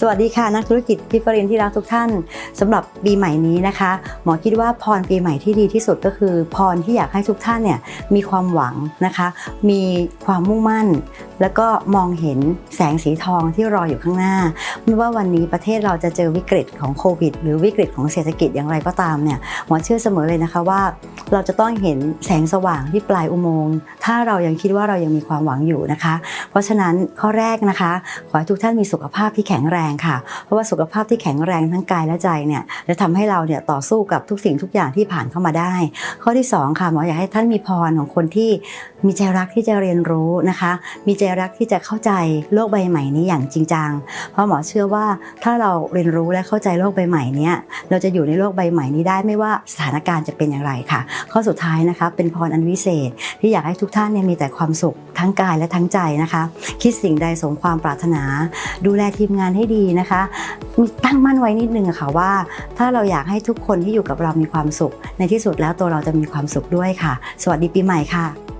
สวัสดีค่ะนักธุรกิจพิฟรินที่รักทุกท่านสำหรับปีใหม่นี้นะคะ หมอคิดว่าพรปีใหม่ที่ดีที่สุดก็คือ พรที่อยากให้ทุกท่านเนี่ยมีความหวังนะคะ มีความมุ่งมั่น แล้วก็มองเห็นแสงสีทองที่รออยู่ข้างหน้า ไม่ว่าวันนี้ประเทศเราจะเจอวิกฤตของโควิด หรือวิกฤตของเศรษฐกิจอย่างไรก็ตามเนี่ยหมอเชื่อเสมอเลยนะคะว่า เราจะต้องเห็นแสงสว่างที่ปลายอุโมงค์ถ้าเรายังคิดว่าเรายังมีความหวังอยู่นะคะ เพราะฉะนั้นข้อแรกนะคะ ขอให้ทุกท่านมีสุขภาพที่แข็งแรงค่ะ เพราะว่าสุขภาพที่แข็งแรงทั้งกายและใจเนี่ยจะทำให้เราเนี่ยต่อสู้กับทุกสิ่งทุกอย่างที่ผ่านเข้ามาได้ ข้อที่สองค่ะหมออยากให้ท่านมีพรของคนที่มีใจรักที่จะเรียนรู้นะคะ มีใจรักที่จะเข้าใจโลกใบใหม่นี้อย่างจริงจัง เพราะหมอเชื่อว่าถ้าเราเรียนรู้และเข้าใจโลกใบใหม่นี้เราจะอยู่ในโลกใบใหม่นี้ได้ไม่ว่าสถานการณ์จะเป็นอย่างไรค่ะข้อสุดท้ายนะคะเป็นพรอันวิเศษ ที่อยากให้ทุกท่านเนี่ยมีแต่ความสุขทั้งกายและทั้งใจนะคะ คิดสิ่งใดสมความปรารถนา ดูแลทีมงานให้ดีนะคะมีตั้งมั่นไว้นิดนึงะค่ะว่า ถ้าเราอยากให้ทุกคนที่อยู่กับเรามีความสุข ในที่สุดแล้วตัวเราจะมีความสุขด้วยค่ะ สวัสดีปีใหม่ค่ะ